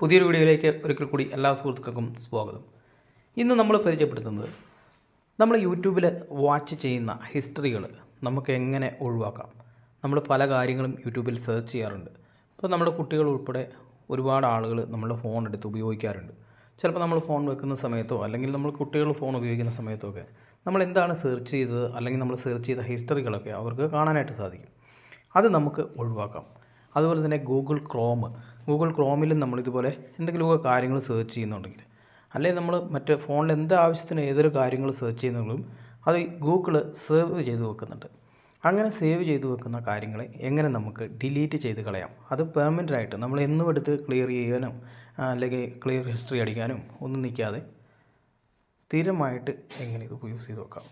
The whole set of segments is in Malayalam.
പുതിയൊരു വീഡിയോയിലേക്ക് ഒരിക്കൽ കൂടി എല്ലാ സുഹൃത്തുക്കൾക്കും സ്വാഗതം. ഇന്ന് നമ്മൾ പരിചയപ്പെടുത്തുന്നത് നമ്മൾ യൂട്യൂബിൽ വാച്ച് ചെയ്യുന്ന ഹിസ്റ്ററികൾ നമുക്ക് എങ്ങനെ ഒഴിവാക്കാം? നമ്മൾ പല കാര്യങ്ങളും യൂട്യൂബിൽ സെർച്ച് ചെയ്യാറുണ്ട്. ഇപ്പോൾ നമ്മുടെ കുട്ടികൾ ഉൾപ്പെടെ ഒരുപാട് ആളുകൾ നമ്മുടെ ഫോൺ എടുത്ത് ഉപയോഗിക്കാറുണ്ട്. ചിലപ്പോൾ നമ്മൾ ഫോൺ വെക്കുന്ന സമയത്തോ അല്ലെങ്കിൽ നമ്മൾ കുട്ടികൾ ഫോൺ ഉപയോഗിക്കുന്ന സമയത്തോ ഒക്കെ നമ്മൾ എന്താണ് സെർച്ച് ചെയ്തത്? അല്ലെങ്കിൽ നമ്മൾ സെർച്ച് ചെയ്ത ഹിസ്റ്ററികളൊക്കെ അവർക്ക് കാണാനായിട്ട് സാധിക്കും. അത് നമുക്ക് ഒഴിവാക്കാം. അതുപോലെ തന്നെ ഗൂഗിൾ ക്രോം ഗൂഗിൾ ക്രോമിലും നമ്മളിതുപോലെ എന്തെങ്കിലുമൊക്കെ കാര്യങ്ങൾ സെർച്ച് ചെയ്യുന്നുണ്ടെങ്കിൽ അല്ലെങ്കിൽ നമ്മൾ മറ്റേ ഫോണിൽ എന്ത് ആവശ്യത്തിന് ഏതൊരു കാര്യങ്ങൾ സെർച്ച് ചെയ്യുന്നെങ്കിലും അത് ഗൂഗിൾ സേവ് ചെയ്ത് വെക്കുന്നുണ്ട്. അങ്ങനെ സേവ് ചെയ്ത് വെക്കുന്ന കാര്യങ്ങളെ എങ്ങനെ നമുക്ക് ഡിലീറ്റ് ചെയ്ത് കളയാം? അത് പെർമനന്റ് ആയിട്ട് നമ്മൾ എന്നും എടുത്ത് ക്ലിയർ ചെയ്യാനും അല്ലെങ്കിൽ ക്ലിയർ ഹിസ്റ്ററി അടിക്കാനും ഒന്നും നിൽക്കാതെ സ്ഥിരമായിട്ട് എങ്ങനെ ഇത് യൂസ് ചെയ്ത് വെക്കാം?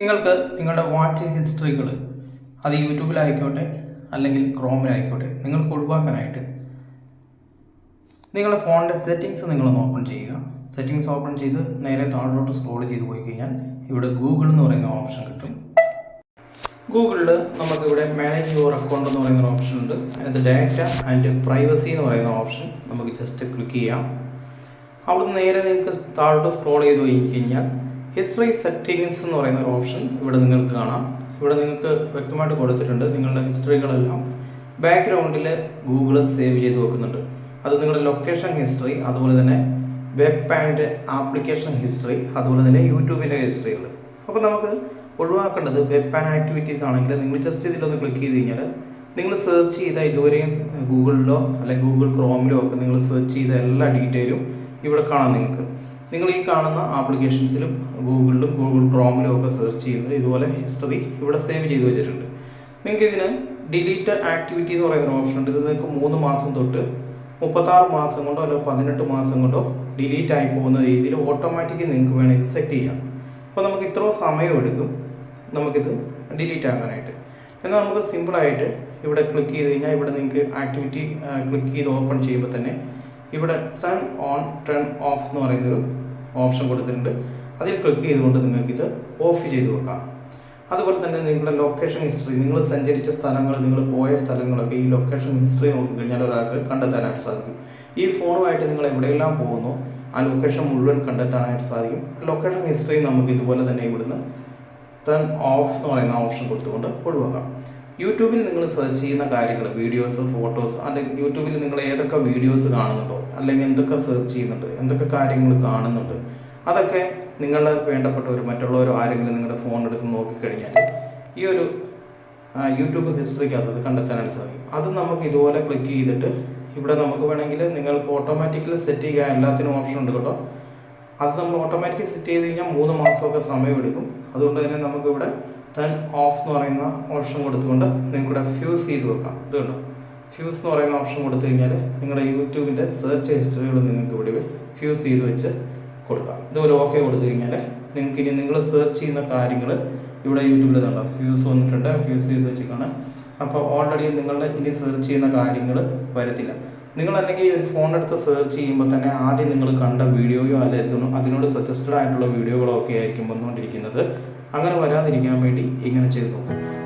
നിങ്ങൾക്ക് നിങ്ങളുടെ വാച്ച് ഹിസ്റ്ററികൾ അത് യൂട്യൂബിലായിക്കോട്ടെ അല്ലെങ്കിൽ ക്രോമിലായിക്കോട്ടെ നിങ്ങൾക്ക് ഒഴിവാക്കാനായിട്ട് നിങ്ങളുടെ ഫോണിന്റെ സെറ്റിങ്സ് നിങ്ങളൊന്ന് ഓപ്പൺ ചെയ്യുക. സെറ്റിങ്സ് ഓപ്പൺ ചെയ്ത് നേരെ താഴോട്ട് സ്ക്രോൾ ചെയ്ത് പോയി കഴിഞ്ഞാൽ ഇവിടെ ഗൂഗിൾ എന്ന് പറയുന്ന ഓപ്ഷൻ കിട്ടും. ഗൂഗിളിൽ നമുക്കിവിടെ മാനേജ് യുവർ അക്കൗണ്ട് എന്ന് പറയുന്ന ഓപ്ഷൻ ഉണ്ട്. അതിനകത്ത് ഡാറ്റ ആൻഡ് പ്രൈവസി എന്ന് പറയുന്ന ഓപ്ഷൻ നമുക്ക് ജസ്റ്റ് ക്ലിക്ക് ചെയ്യാം. അവിടുന്ന് നേരെ നിങ്ങൾക്ക് താഴോട്ട് സ്ക്രോൾ ചെയ്ത് പോയി കഴിഞ്ഞാൽ ഹിസ്റ്ററി സെറ്റിങ്സ് എന്ന് പറയുന്ന ഒരു ഓപ്ഷൻ ഇവിടെ നിങ്ങൾക്ക് കാണാം. ഇവിടെ നിങ്ങൾക്ക് വ്യക്തമായിട്ട് കൊടുത്തിട്ടുണ്ട് നിങ്ങളുടെ ഹിസ്റ്ററികളെല്ലാം. ബാക്ക്ഗ്രൗണ്ടിൽ ഗൂഗിൾ സേവ് ചെയ്ത് വെക്കുന്നുണ്ട്. അത് നിങ്ങളുടെ ലൊക്കേഷൻ ഹിസ്റ്ററി അതുപോലെ തന്നെ വെബ് ആൻഡ് ആപ്ലിക്കേഷൻ ഹിസ്റ്ററി അതുപോലെ തന്നെ യൂട്യൂബിന്റെ ഹിസ്റ്ററികൾ. അപ്പോൾ നമുക്ക് ഒഴിവാക്കേണ്ടത് വെബ് ആൻഡ് ആക്ടിവിറ്റീസ് ആണെങ്കിൽ നിങ്ങൾ ജസ്റ്റ് ഇതിലൊന്ന് ക്ലിക്ക് ചെയ്ത് കഴിഞ്ഞാൽ നിങ്ങൾ സെർച്ച് ചെയ്ത ഇതുവരെയും ഗൂഗിളിലോ അല്ലെങ്കിൽ ഗൂഗിൾ ക്രോമിലോ ഒക്കെ നിങ്ങൾ സെർച്ച് ചെയ്ത എല്ലാ ഡീറ്റെയിലും ഇവിടെ കാണാം നിങ്ങൾക്ക്. നിങ്ങൾ ഈ കാണുന്ന ആപ്ലിക്കേഷൻസിലും ഗൂഗിളിലും ഗൂഗിൾ ക്രോമിലും ഒക്കെ സെർച്ച് ചെയ്യുന്നത് ഇതുപോലെ ഹിസ്റ്ററി ഇവിടെ സേവ് ചെയ്ത് വെച്ചിട്ടുണ്ട്. നിങ്ങൾക്ക് ഇതിന് ഡിലീറ്റ് ആക്ടിവിറ്റി എന്ന് പറയുന്ന ഓപ്ഷൻ ഉണ്ട്. ഇത് നിങ്ങൾക്ക് മൂന്ന് മാസം തൊട്ട് മുപ്പത്താറ് മാസം കൊണ്ടോ അല്ലെങ്കിൽ പതിനെട്ട് മാസം കൊണ്ടോ ഡിലീറ്റ് ആയി പോകുന്ന രീതിയിൽ ഓട്ടോമാറ്റിക്കലി നിങ്ങൾക്ക് വേണമെങ്കിൽ സെറ്റ് ചെയ്യാം അപ്പോൾ നമുക്ക് ഇത്രയും സമയം എടുക്കും. നമുക്കിത് ഡിലീറ്റ് ആക്കാനായിട്ട്. എന്നാൽ നമുക്ക് സിമ്പിളായിട്ട് ഇവിടെ ക്ലിക്ക് ചെയ്ത് കഴിഞ്ഞാൽ ഇവിടെ നിങ്ങൾക്ക് ആക്ടിവിറ്റി ക്ലിക്ക് ചെയ്ത് ഓപ്പൺ ചെയ്യുമ്പോൾ തന്നെ ഇവിടെ ടേൺ ഓൺ ടേൺ ഓഫ് എന്ന് പറയുന്നൊരു ഓപ്ഷൻ കൊടുത്തിട്ടുണ്ട്. അതിൽ ക്ലിക്ക് ചെയ്തുകൊണ്ട് ഇത് ഓഫ് ചെയ്ത് വെക്കാം. അതുപോലെ തന്നെ നിങ്ങളുടെ ലൊക്കേഷൻ ഹിസ്റ്ററി നിങ്ങൾ സഞ്ചരിച്ച സ്ഥലങ്ങൾ നിങ്ങൾ പോയ സ്ഥലങ്ങളൊക്കെ ഈ ലൊക്കേഷൻ ഹിസ്റ്ററി നോക്കിക്കഴിഞ്ഞാൽ ഒരാൾക്ക് കണ്ടെത്താനായിട്ട് സാധിക്കും. ഈ ഫോണുമായിട്ട് നിങ്ങൾ എവിടെയെല്ലാം പോകുന്നു ആ ലൊക്കേഷൻ മുഴുവൻ കണ്ടെത്താനായിട്ട് സാധിക്കും. ലൊക്കേഷൻ ഹിസ്റ്ററി നമുക്ക് ഇതുപോലെ തന്നെ ഇവിടുന്ന് ടേൺ ഓഫ് എന്ന് പറയുന്ന ഓപ്ഷൻ കൊടുത്തുകൊണ്ട് ഒഴിവാക്കാം. യൂട്യൂബിൽ നിങ്ങൾ സെർച്ച് ചെയ്യുന്ന കാര്യങ്ങൾ വീഡിയോസ് ഫോട്ടോസ് അല്ലെങ്കിൽ യൂട്യൂബിൽ നിങ്ങൾ ഏതൊക്കെ വീഡിയോസ് കാണുന്നുണ്ടോ അല്ലെങ്കിൽ എന്തൊക്കെ സെർച്ച് ചെയ്യുന്നുണ്ട് എന്തൊക്കെ കാര്യങ്ങൾ കാണുന്നുണ്ട് അതൊക്കെ നിങ്ങളുടെ വേണ്ടപ്പെട്ടവർ മറ്റുള്ളവരോ ആരെങ്കിലും നിങ്ങളുടെ ഫോൺ എടുത്ത് നോക്കിക്കഴിഞ്ഞാൽ ഈ ഒരു യൂട്യൂബ് ഹിസ്റ്ററിക്കകത്ത് അത് കണ്ടെത്താനായിട്ട് സാധിക്കും. അത് നമുക്ക് ഇതുപോലെ ക്ലിക്ക് ചെയ്തിട്ട് ഇവിടെ നമുക്ക് വേണമെങ്കിൽ നിങ്ങൾക്ക് ഓട്ടോമാറ്റിക്കലി സെറ്റ് ചെയ്യാൻ എല്ലാത്തിനും ഓപ്ഷൻ ഉണ്ട് കേട്ടോ. അത് നമ്മൾ ഓട്ടോമാറ്റിക്കലി സെറ്റ് ചെയ്ത് കഴിഞ്ഞാൽ മൂന്ന് മാസമൊക്കെ സമയമെടുക്കും. അതുകൊണ്ട് തന്നെ നമുക്ക് ടേൺ ഓഫ് എന്ന് പറയുന്ന ഓപ്ഷൻ കൊടുത്തുകൊണ്ട് നിങ്ങൾക്ക് ഇവിടെ ഫ്യൂസ് ചെയ്ത് വെക്കാം. ഇതുകൊണ്ട് ഫ്യൂസ് എന്ന് പറയുന്ന ഓപ്ഷൻ കൊടുത്തു കഴിഞ്ഞാൽ നിങ്ങളുടെ യൂട്യൂബിന്റെ സെർച്ച് ഹിസ്റ്ററികൾ നിങ്ങൾക്ക് ഇവിടെ ഫ്യൂസ് ചെയ്ത് വെച്ച് കൊടുക്കാം. ഇതുപോലെ ഓക്കെ കൊടുത്തു കഴിഞ്ഞാൽ നിങ്ങൾക്ക് ഇനി നിങ്ങൾ സെർച്ച് ചെയ്യുന്ന കാര്യങ്ങൾ ഇവിടെ യൂട്യൂബിൽ ഇതുണ്ടോ ഫ്യൂസ് വന്നിട്ടുണ്ട്. ഫ്യൂസ് ചെയ്ത് വെച്ചിട്ടാണ് അപ്പോൾ ഓൾറെഡി നിങ്ങളുടെ ഇനി സെർച്ച് ചെയ്യുന്ന കാര്യങ്ങൾ വരത്തില്ല. നിങ്ങൾ അല്ലെങ്കിൽ ഒരു ഫോൺ എടുത്ത് സെർച്ച് ചെയ്യുമ്പോൾ തന്നെ ആദ്യം നിങ്ങൾ കണ്ട വീഡിയോയോ അല്ലെങ്കിൽ അതിനോട് സജസ്റ്റഡ് ആയിട്ടുള്ള വീഡിയോകളോ ഒക്കെ ആയിരിക്കും വന്നുകൊണ്ടിരിക്കുന്നത്. അങ്ങനെ വരാതിരിക്കാൻ വേണ്ടി ഇങ്ങനെ ചെയ്തു.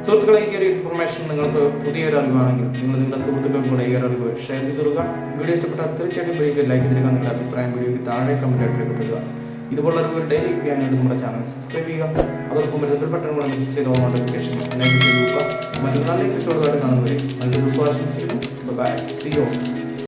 സുഹൃത്തുക്കളെ ഈ ഒരു ഇൻഫർമേഷൻ നിങ്ങൾക്ക് പുതിയൊരു അറിവാണെങ്കിൽ നിങ്ങൾ നിങ്ങളുടെ സുഹൃത്തുക്കൾ കൂടെ ഈ ഒരു അറിവ് ഷെയർ ചെയ്ത് കൊടുക്കുക. വീഡിയോ ഇഷ്ടപ്പെട്ടാൽ തീർച്ചയായിട്ടും വീഡിയോക്ക് ലൈക്ക് തരിക നിങ്ങളുടെ അഭിപ്രായം വീഡിയോക്ക് താഴെ കമന്റ് ആയിട്ട് രേഖപ്പെടുത്തുക. ഇതുപോലുള്ള അറിവുകൾ ഡെയിലി ചെയ്യാനായിട്ട് നമ്മുടെ ചാനൽ സബ്സ്ക്രൈബ് ചെയ്യുക. അതോടൊപ്പം ബെൽ ബട്ടൺ കൂടെ മിസ് ചെയ്ത നോട്ടിഫിക്കേഷൻ മറ്റൊരു നല്ല എപ്പിസോഡുമായിട്ട് കാണുന്നവരെ നല്ലൊരു ആശംസിക്കുന്നു. By C U